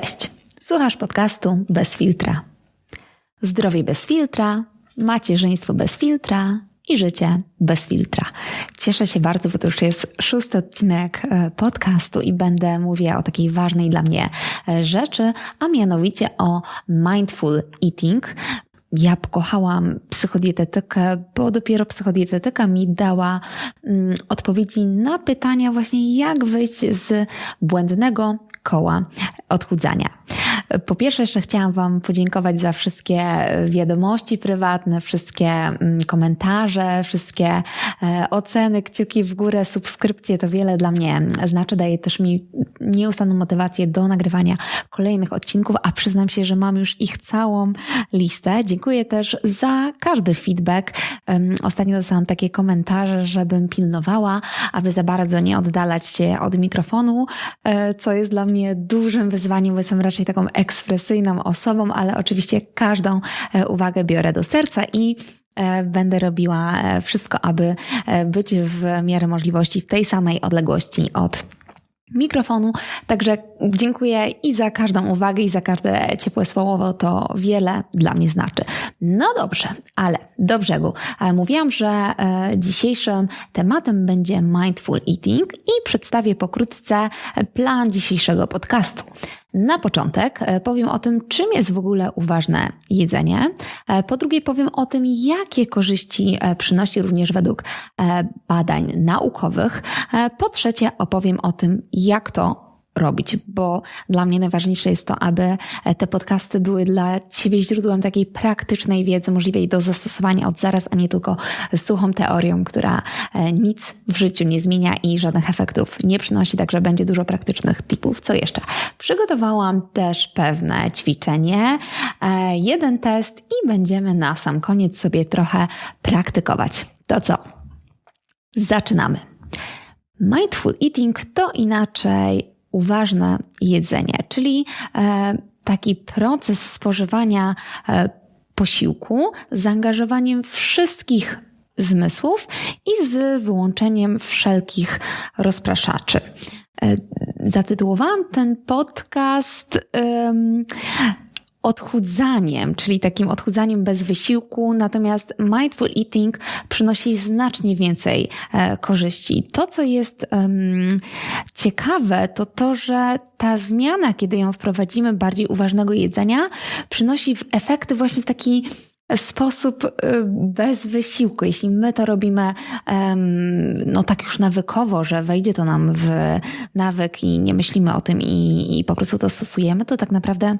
Cześć, słuchasz podcastu Bez Filtra. Zdrowie bez filtra, macierzyństwo bez filtra i życie bez filtra. Cieszę się bardzo, bo to już jest szósty odcinek e, podcastu i będę mówiła o takiej ważnej dla mnie e, rzeczy, a mianowicie o mindful eating. Ja pokochałam psychodietetykę, bo dopiero psychodietetyka mi dała mm, odpowiedzi na pytania właśnie jak wyjść z błędnego koła odchudzania. Po pierwsze, jeszcze chciałam Wam podziękować za wszystkie wiadomości prywatne, wszystkie mm, komentarze, wszystkie e, oceny, kciuki w górę, subskrypcje. To wiele dla mnie znaczy, daje też mi nieustanną motywację do nagrywania kolejnych odcinków, a przyznam się, że mam już ich całą listę. Dziękuję też za każdy feedback. Ostatnio dostałam takie komentarze, żebym pilnowała, aby za bardzo nie oddalać się od mikrofonu, e, co jest dla mnie dużym wyzwaniem, bo jestem raczej taką ekspresyjną osobą, ale oczywiście każdą e, uwagę biorę do serca i e, będę robiła wszystko, aby być w miarę możliwości w tej samej odległości od mikrofonu. Także dziękuję i za każdą uwagę, i za każde ciepłe słowo. To wiele dla mnie znaczy. No dobrze, ale do brzegu. E, mówiłam, że e, dzisiejszym tematem będzie mindful eating i przedstawię pokrótce plan dzisiejszego podcastu. Na początek e, powiem o tym, czym jest w ogóle uważne jedzenie. E, po drugie, powiem o tym, jakie korzyści e, przynosi również według badań naukowych. Po trzecie, opowiem o tym, jak to robić, bo dla mnie najważniejsze jest to, aby te podcasty były dla Ciebie źródłem takiej praktycznej wiedzy, możliwej do zastosowania od zaraz, a nie tylko suchą teorią, która e, nic w życiu nie zmienia i żadnych efektów nie przynosi, także będzie dużo praktycznych tipów. Co jeszcze? Przygotowałam też pewne ćwiczenie, e, jeden test i będziemy na sam koniec sobie trochę praktykować. To co? Zaczynamy. Mindful eating to inaczej uważne jedzenie, czyli e, taki proces spożywania e, posiłku z zaangażowaniem wszystkich zmysłów i z wyłączeniem wszelkich rozpraszaczy. E, zatytułowałam ten podcast odchudzaniem, czyli takim odchudzaniem bez wysiłku, natomiast mindful eating przynosi znacznie więcej e, korzyści. To, co jest um, ciekawe, to to, że ta zmiana, kiedy ją wprowadzimy bardziej uważnego jedzenia, przynosi efekty właśnie w taki sposób e, bez wysiłku. Jeśli my to robimy no tak już nawykowo, że wejdzie to nam w nawyk i nie myślimy o tym i, i po prostu to stosujemy, to tak naprawdę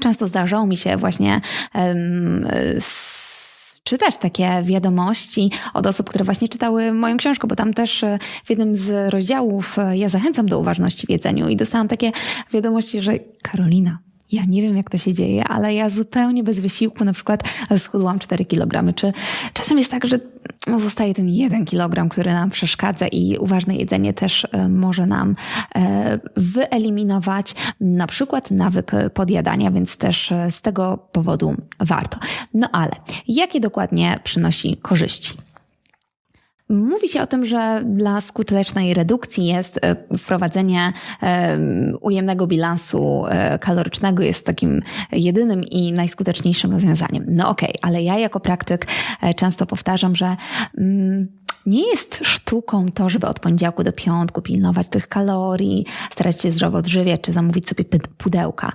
Często zdarzało mi się właśnie czytać takie wiadomości od osób, które właśnie czytały moją książkę, bo tam też e, w jednym z rozdziałów e, ja zachęcam do uważności w jedzeniu i dostałam takie wiadomości, że Karolina, ja nie wiem, jak to się dzieje, ale ja zupełnie bez wysiłku na przykład schudłam 4 kg. Czy czasem jest tak, że no, zostaje ten 1 kg, który nam przeszkadza i uważne jedzenie też e, może nam e, wyeliminować na przykład nawyk podjadania, więc też e, z tego powodu warto. No ale jakie dokładnie przynosi korzyści? Mówi się o tym, że dla skutecznej redukcji jest e, wprowadzenie e, ujemnego bilansu e, kalorycznego jest takim jedynym i najskuteczniejszym rozwiązaniem. No okej, okay, ale ja jako praktyk często powtarzam, że mm, nie jest sztuką to, żeby od poniedziałku do piątku pilnować tych kalorii, starać się zdrowo odżywiać, czy zamówić sobie pudełka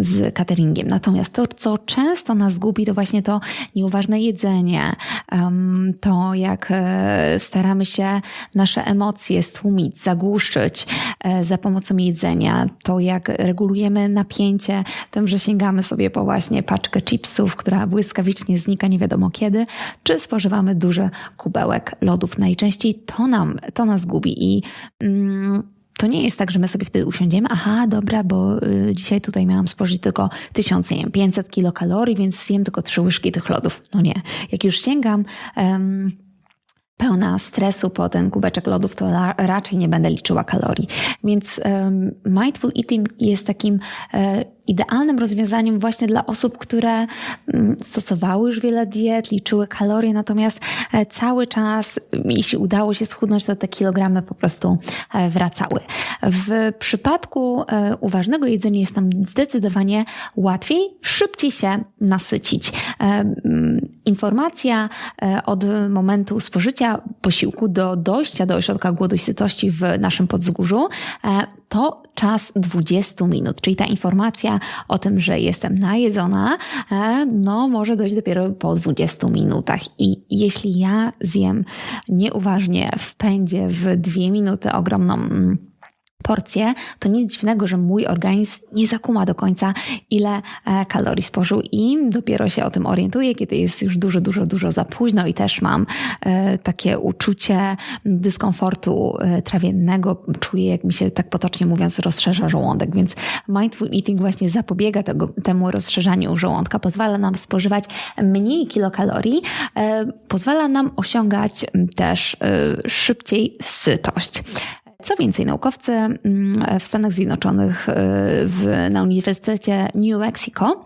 z cateringiem. Natomiast to, co często nas gubi, to właśnie to nieuważne jedzenie, to jak e, staramy się nasze emocje stłumić, zagłuszyć e, za pomocą jedzenia, to jak regulujemy napięcie tym, że sięgamy sobie po właśnie paczkę chipsów, która błyskawicznie znika nie wiadomo kiedy, czy spożywamy duży kubełek lodów najczęściej to nam, to nas gubi i mm, to nie jest tak, że my sobie wtedy usiądziemy, aha, dobra, bo y, dzisiaj tutaj miałam spożyć tylko 1500 kilokalorii, więc zjem tylko trzy łyżki tych lodów. No nie. Jak już sięgam um, pełna stresu po ten kubeczek lodów, to raczej nie będę liczyła kalorii. Więc um, mindful eating jest takim um, idealnym rozwiązaniem właśnie dla osób, które mm, stosowały już wiele diet, liczyły kalorie, natomiast e, cały czas, jeśli udało się schudnąć, to te kilogramy po prostu e, wracały. W przypadku e, uważnego jedzenia jest nam zdecydowanie łatwiej, szybciej się nasycić. Mm, informacja od momentu spożycia posiłku do dojścia do ośrodka głodu i sytości w naszym podzgórzu to czas 20 minut, czyli ta informacja o tym, że jestem najedzona, e, no może dojść dopiero po 20 minutach. I jeśli ja zjem nieuważnie w pędzie w dwie minuty ogromną porcje, to nic dziwnego, że mój organizm nie zakuma do końca, ile e, kalorii spożył i dopiero się o tym orientuję, kiedy jest już dużo, dużo, dużo za późno i też mam e, takie uczucie dyskomfortu e, trawiennego. Czuję, jak mi się tak potocznie mówiąc rozszerza żołądek, więc mindful eating właśnie zapobiega tego, temu rozszerzaniu żołądka, pozwala nam spożywać mniej kilokalorii, pozwala nam osiągać też szybciej sytość. Co więcej, naukowcy mm, w Stanach Zjednoczonych y, w, na Uniwersytecie New Mexico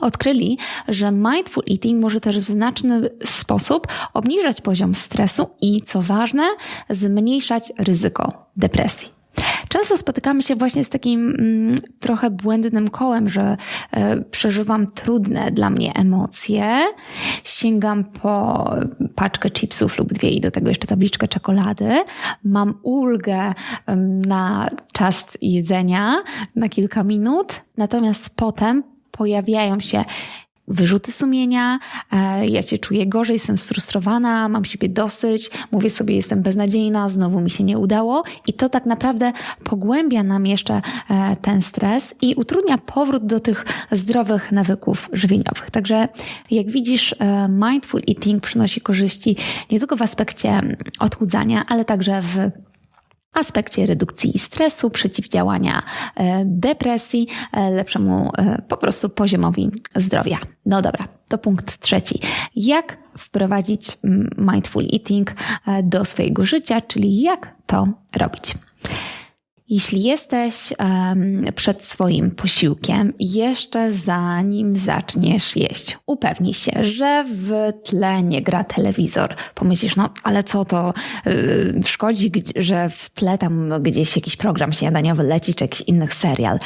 odkryli, że mindful eating może też w znaczny sposób obniżać poziom stresu i, co ważne, zmniejszać ryzyko depresji. Często spotykamy się właśnie z takim mm, trochę błędnym kołem, że e, przeżywam trudne dla mnie emocje, sięgam po paczkę chipsów lub dwie i do tego jeszcze tabliczkę czekolady, mam ulgę na czas jedzenia na kilka minut, natomiast potem pojawiają się wyrzuty sumienia, e, ja się czuję gorzej, jestem sfrustrowana, mam siebie dosyć, mówię sobie, jestem beznadziejna, znowu mi się nie udało i to tak naprawdę pogłębia nam jeszcze e, ten stres i utrudnia powrót do tych zdrowych nawyków żywieniowych. Także jak widzisz, e, mindful eating przynosi korzyści nie tylko w aspekcie odchudzania, ale także w aspekcie redukcji stresu, przeciwdziałania e, depresji, e, lepszemu e, po prostu poziomowi zdrowia. No dobra, to punkt trzeci. Jak wprowadzić mm, mindful eating do swojego życia, czyli jak to robić? Jeśli jesteś um, przed swoim posiłkiem, jeszcze zanim zaczniesz jeść, upewnij się, że w tle nie gra telewizor. Pomyślisz, no ale co to yy, szkodzi, że w tle tam gdzieś jakiś program śniadaniowy leci, czy jakiś inny serial.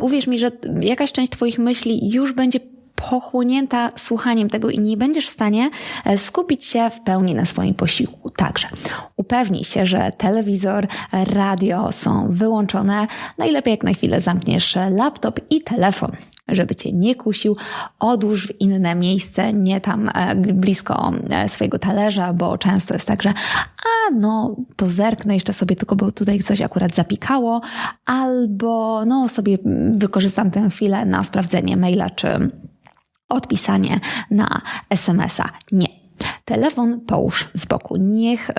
Uwierz mi, że jakaś część Twoich myśli już będzie pochłonięta słuchaniem tego i nie będziesz w stanie e, skupić się w pełni na swoim posiłku. Także upewnij się, że telewizor, radio są wyłączone. Najlepiej jak na chwilę zamkniesz laptop i telefon żeby cię nie kusił, odłóż w inne miejsce, nie tam e, blisko e, swojego talerza, bo często jest tak, że no, to zerknę jeszcze sobie tylko, bo tutaj coś akurat zapikało, albo no sobie wykorzystam tę chwilę na sprawdzenie maila czy odpisanie na SMS-a. Nie. Telefon połóż z boku. Niech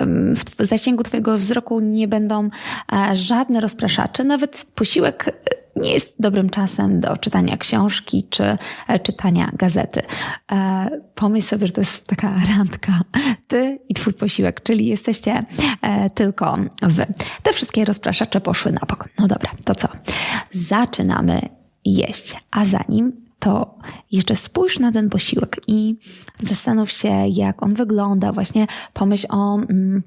w zasięgu Twojego wzroku nie będą e, żadne rozpraszacze. Nawet posiłek e, nie jest dobrym czasem do czytania książki czy e, czytania gazety. Pomyśl sobie, że to jest taka randka. Ty i Twój posiłek, czyli jesteście tylko Wy. Te wszystkie rozpraszacze poszły na bok. No dobra, to co? Zaczynamy jeść, a zanim to jeszcze spójrz na ten posiłek i zastanów się, jak on wygląda. Właśnie pomyśl o. Mm,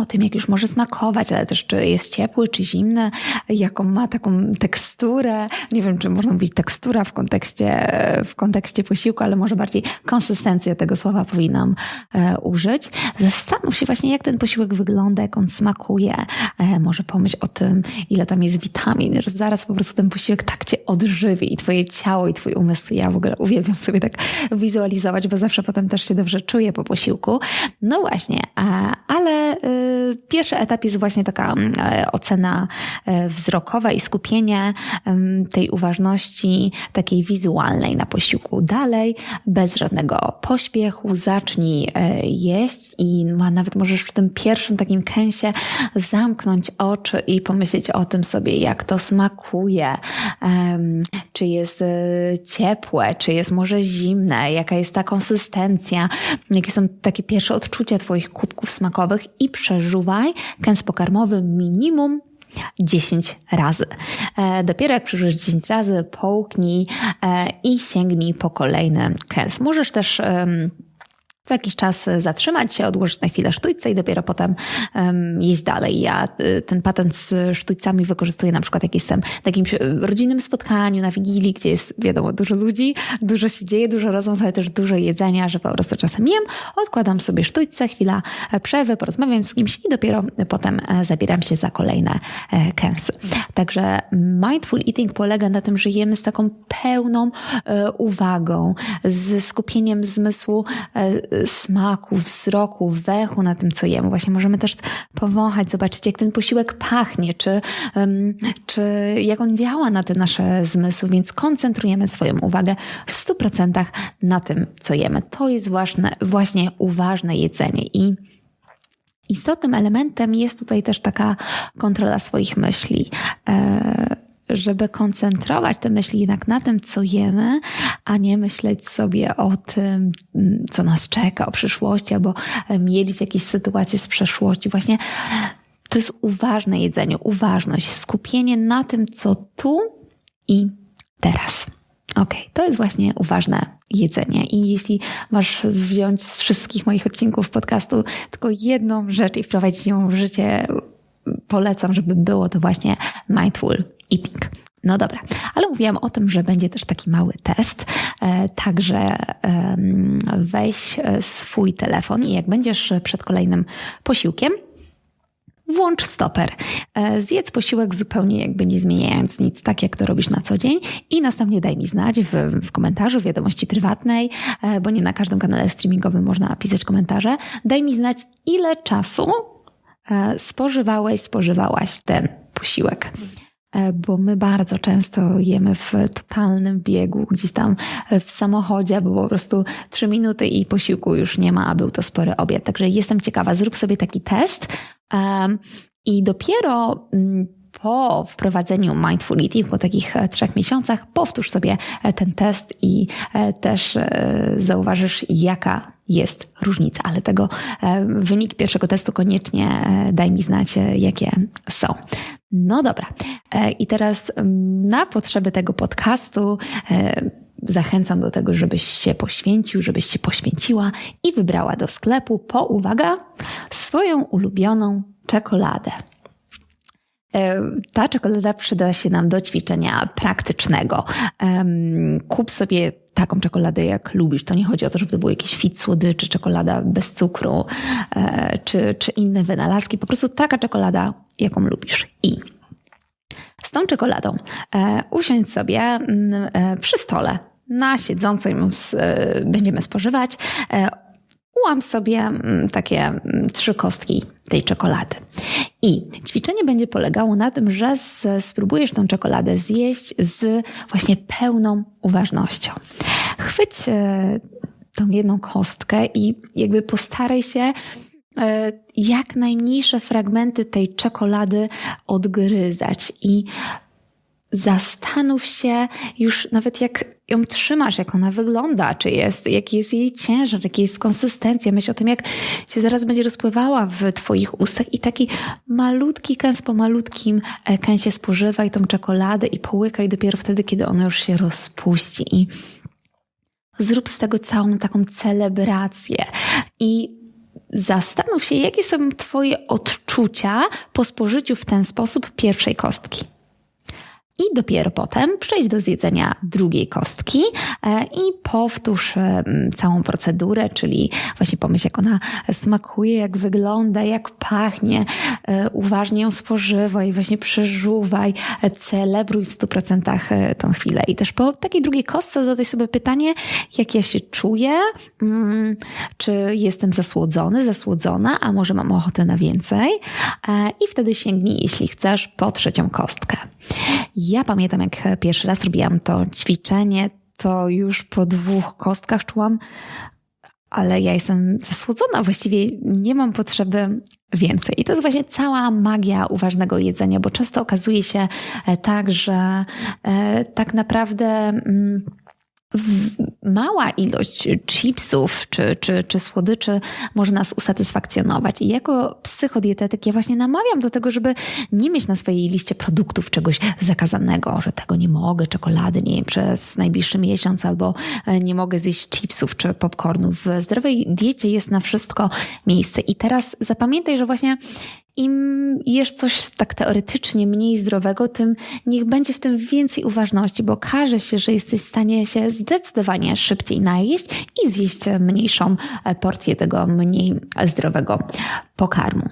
o tym, jak już może smakować, ale też czy jest ciepły, czy zimny, jaką ma taką teksturę. Nie wiem, czy można mówić tekstura w kontekście, w kontekście posiłku, ale może bardziej konsystencję tego słowa powinnam e, użyć. Zastanów się właśnie, jak ten posiłek wygląda, jak on smakuje. E, może pomyśl o tym, ile tam jest witamin, że zaraz po prostu ten posiłek tak cię odżywi i twoje ciało i twój umysł. Ja w ogóle uwielbiam sobie tak wizualizować, bo zawsze potem też się dobrze czuję po posiłku. No właśnie, ale y, Pierwszy etap jest właśnie taka mm, e, ocena e, wzrokowa i skupienie tej uważności takiej wizualnej na posiłku. Dalej, bez żadnego pośpiechu, zacznij e, jeść i nawet możesz w tym pierwszym takim kęsie zamknąć oczy i pomyśleć o tym sobie, jak to smakuje, czy jest ciepłe, czy jest może zimne, jaka jest ta konsystencja, jakie są takie pierwsze odczucia Twoich kubków smakowych i przeżuwaj kęs pokarmowy minimum 10 razy. E, dopiero jak przeżyjesz 10 razy, połknij e, i sięgnij po kolejny kęs. Możesz też co jakiś czas e, zatrzymać się, odłożyć na chwilę sztućce i dopiero potem um, jeść dalej. Ja e, ten patent z sztućcami wykorzystuję na przykład jak jestem w takim rodzinnym spotkaniu na Wigilii, gdzie jest wiadomo dużo ludzi, dużo się dzieje, dużo rozmów, ale też dużo jedzenia, że po prostu czasem jem, odkładam sobie sztućce, chwila e, przerwy, porozmawiam z kimś i dopiero potem zabieram się za kolejne kęsy. Także mindful eating polega na tym, że jemy z taką pełną uwagą, z skupieniem zmysłu smaku, wzroku, węchu na tym, co jemy. Właśnie możemy też powąchać, zobaczyć, jak ten posiłek pachnie, czy, czy jak on działa na te nasze zmysły, więc koncentrujemy swoją uwagę w 100% na tym, co jemy. To jest właśnie, właśnie uważne jedzenie i Istotnym elementem jest tutaj też taka kontrola swoich myśli. E, żeby koncentrować te myśli jednak na tym, co jemy, a nie myśleć sobie o tym, co nas czeka, o przyszłości, albo mielić jakieś sytuacje z przeszłości. Właśnie to jest uważne jedzenie, uważność, skupienie na tym, co tu i teraz. Ok, to jest właśnie uważne jedzenie. I jeśli masz wziąć z wszystkich moich odcinków podcastu tylko jedną rzecz i wprowadzić ją w życie, polecam, żeby było to właśnie mindful eating. No dobra, ale mówiłam o tym, że będzie też taki mały test, e, także weź e, swój telefon i jak będziesz przed kolejnym posiłkiem, włącz stoper. E, zjedz posiłek zupełnie jakby nie zmieniając nic, tak jak to robisz na co dzień i następnie daj mi znać w, w komentarzu, w wiadomości prywatnej, bo nie na każdym kanale streamingowym można pisać komentarze. Daj mi znać, ile czasu spożywałeś, spożywałaś ten posiłek. E, bo my bardzo często jemy w totalnym biegu, gdzieś tam w samochodzie, bo po prostu trzy minuty i posiłku już nie ma, a był to spory obiad. Także jestem ciekawa, zrób sobie taki test i dopiero mm, po wprowadzeniu mindful eating, po takich e, trzech miesiącach, powtórz sobie e, ten test i też zauważysz, jaka jest różnica, ale tego wyniki pierwszego testu koniecznie daj mi znać, jakie są. No dobra. E, I teraz na potrzeby tego podcastu e, zachęcam do tego, żebyś się poświęcił, żebyś się poświęciła i wybrała do sklepu po, uwaga, swoją ulubioną czekoladę. E, ta czekolada przyda się nam do ćwiczenia praktycznego. Kup sobie taką czekoladę, jak lubisz. To nie chodzi o to, żeby to był jakiś fit słodyczy, czekolada bez cukru, e, czy, czy inne wynalazki. Po prostu taka czekolada, jaką lubisz. I z tą czekoladą e, usiądź sobie mm, przy stole na siedzącym będziemy spożywać ułam sobie mm, takie mm, trzy kostki tej czekolady. I ćwiczenie będzie polegało na tym, że spróbujesz tą czekoladę zjeść z właśnie pełną uważnością. Chwyć e, tą jedną kostkę i jakby postaraj się e, jak najmniejsze fragmenty tej czekolady odgryzać i zastanów się już nawet jak ją trzymasz, jak ona wygląda, czy jest, jaki jest jej ciężar, jaka jest konsystencja. Myśl o tym, jak się zaraz będzie rozpływała w twoich ustach i taki malutki kęs po malutkim e, kęsie spożywaj tą czekoladę i połykaj dopiero wtedy, kiedy ona już się rozpuści. I zrób z tego całą taką celebrację. I zastanów się, jakie są twoje odczucia po spożyciu w ten sposób pierwszej kostki i dopiero potem przejdź do zjedzenia drugiej kostki e, i powtórz e, całą procedurę, czyli właśnie pomyśl, jak ona smakuje, jak wygląda, jak pachnie, e, uważnie ją spożywaj, właśnie przeżuwaj, celebruj w 100% tą chwilę. I też po takiej drugiej kostce zadaj sobie pytanie, jak ja się czuję, mm, czy jestem zasłodzony, zasłodzona, a może mam ochotę na więcej i wtedy sięgnij, jeśli chcesz, po trzecią kostkę. Ja pamiętam, jak pierwszy raz robiłam to ćwiczenie, to już po dwóch kostkach czułam, ale ja jestem zasłodzona, właściwie nie mam potrzeby więcej. I to jest właśnie cała magia uważnego jedzenia, bo często okazuje się e, tak, że e, tak naprawdę. Mm, mała ilość chipsów czy, czy, czy słodyczy może nas usatysfakcjonować. I jako psychodietetyk ja właśnie namawiam do tego, żeby nie mieć na swojej liście produktów czegoś zakazanego, że tego nie mogę, czekolady, nie wiem, przez najbliższy miesiąc albo e, nie mogę zjeść chipsów czy popcornu. W zdrowej diecie jest na wszystko miejsce. I teraz zapamiętaj, że właśnie im jesz coś tak teoretycznie mniej zdrowego, tym niech będzie w tym więcej uważności, bo okaże się, że jesteś w stanie się zdecydowanie szybciej najeść i zjeść mniejszą porcję tego mniej zdrowego pokarmu.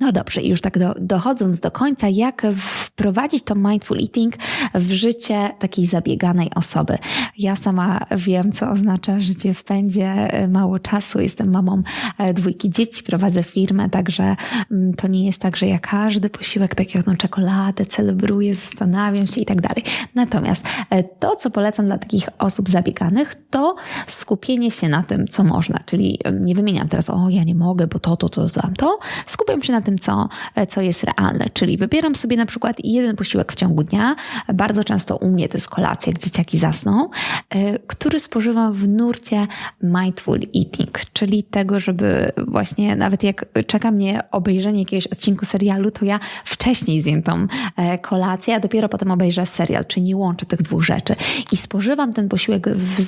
No dobrze, i już tak do, dochodząc do końca, jak wprowadzić to mindful eating w życie takiej zabieganej osoby. Ja sama wiem, co oznacza życie w pędzie, e, mało czasu, jestem mamą e, dwójki dzieci, prowadzę firmę, także mm, to nie jest tak, że ja każdy posiłek, tak jak no, czekoladę celebruję, zastanawiam się i tak dalej. Natomiast e, to, co polecam dla takich osób zabieganych, to skupienie się na tym, co można, czyli nie wymieniam teraz, o ja nie mogę, bo to, to, to, to, to. Skupiam się na tym, co, co jest realne. Czyli wybieram sobie na przykład jeden posiłek w ciągu dnia. Bardzo często u mnie to jest kolacja, jak dzieciaki zasną, e, który spożywam w nurcie mindful eating, czyli tego, żeby właśnie nawet jak czeka mnie obejrzenie jakiegoś odcinku serialu, to ja wcześniej zjem tą e, kolację, a dopiero potem obejrzę serial, czyli nie łączę tych dwóch rzeczy. I spożywam ten posiłek w,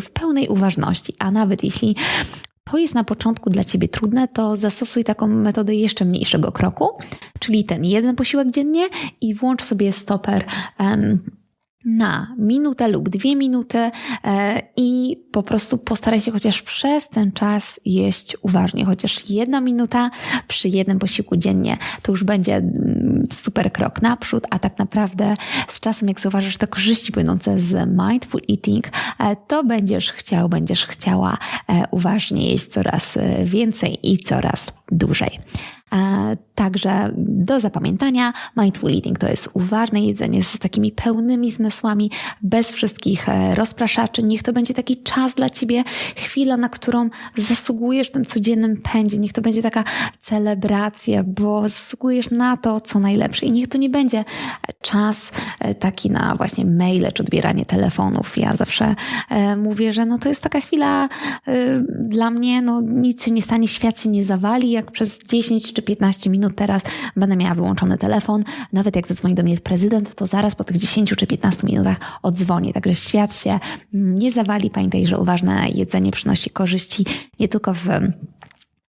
w pełnej uważności, a nawet jeśli to jest na początku dla Ciebie trudne, to zastosuj taką metodę jeszcze mniejszego kroku, czyli ten jeden posiłek dziennie i włącz sobie stoper. Um, na minutę lub dwie minuty e, i po prostu postaraj się chociaż przez ten czas jeść uważnie, chociaż jedna minuta przy jednym posiłku dziennie to już będzie mm, super krok naprzód, a tak naprawdę z czasem, jak zauważysz te korzyści płynące z mindful eating, e, to będziesz chciał, będziesz chciała e, uważnie jeść coraz więcej i coraz dłużej. Także do zapamiętania, mindful eating to jest uważne jedzenie z takimi pełnymi zmysłami, bez wszystkich e, rozpraszaczy. Niech to będzie taki czas dla Ciebie, chwila, na którą zasługujesz w tym codziennym pędzie. Niech to będzie taka celebracja, bo zasługujesz na to, co najlepsze. I niech to nie będzie czas e, taki na właśnie maile czy odbieranie telefonów. Ja zawsze e, mówię, że no to jest taka chwila dla mnie, no nic się nie stanie, świat się nie zawali, jak przez 10 czy 15 minut teraz będę miała wyłączony telefon. Nawet jak zadzwoni do mnie prezydent, to zaraz po tych 10 czy 15 minutach odzwoni. Także świat się nie zawali. Pamiętaj, że uważne jedzenie przynosi korzyści nie tylko w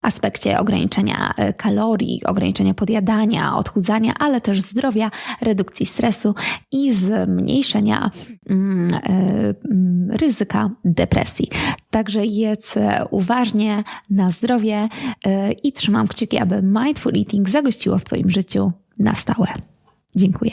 aspekcie ograniczenia e, kalorii, ograniczenia podjadania, odchudzania, ale też zdrowia, redukcji stresu i zmniejszenia mm, e, mm, ryzyka depresji. Także jedz uważnie na zdrowie e, i trzymam kciuki, aby mindful eating zagościło w Twoim życiu na stałe. Dziękuję.